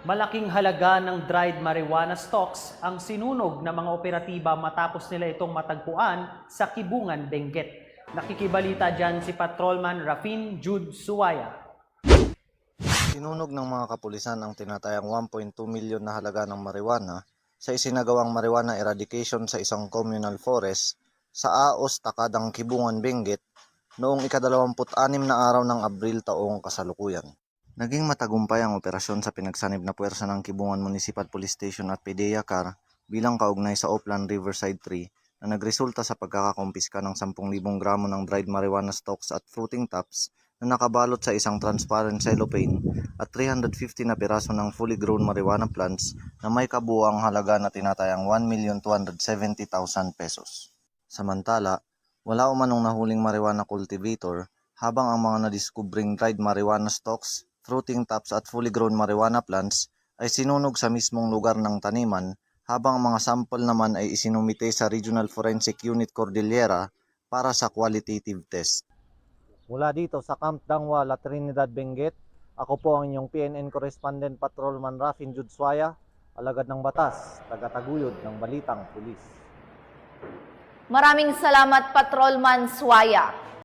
Malaking halaga ng dried marijuana stocks ang sinunog ng mga operatiba matapos nila itong matagpuan sa Kibungan, Benguet. Nakikibalita dyan si Patrolman Rafin Jude Suwaya. Sinunog ng mga kapulisan ang tinatayang 1.2 milyon na halaga ng marijuana sa isinagawang marijuana eradication sa isang communal forest sa Aos, Takadang, Kibungan, Benguet noong ikadalawamput-anim na araw ng Abril taong kasalukuyan. Naging matagumpay ang operasyon sa pinagsanib na puwersa ng Kibungan Municipal Police Station at PDEA CAR bilang kaugnay sa Oplan Riverside 3 na nagresulta sa pagkakakumpiska ng 10,000 gramo ng dried marijuana stalks at fruiting tops na nakabalot sa isang transparent cellophane at 350 na piraso ng fully grown marijuana plants na may kabuang halaga na tinatayang 1,270,000 pesos. Samantala, wala umanong nahuling marijuana cultivator habang ang mga nadiskubring dried marijuana stalks, fruiting tops at fully grown marijuana plants ay sinunog sa mismong lugar ng taniman habang ang mga sample naman ay isinumite sa Regional Forensic Unit Cordillera para sa qualitative test. Mula dito sa Camp Dangwa, La Trinidad, Benguet, ako po ang inyong PNN Correspondent Patrolman Rafin Judswaya, alagad ng batas, tagataguyod ng balitang pulis. Maraming salamat Patrolman Swaya.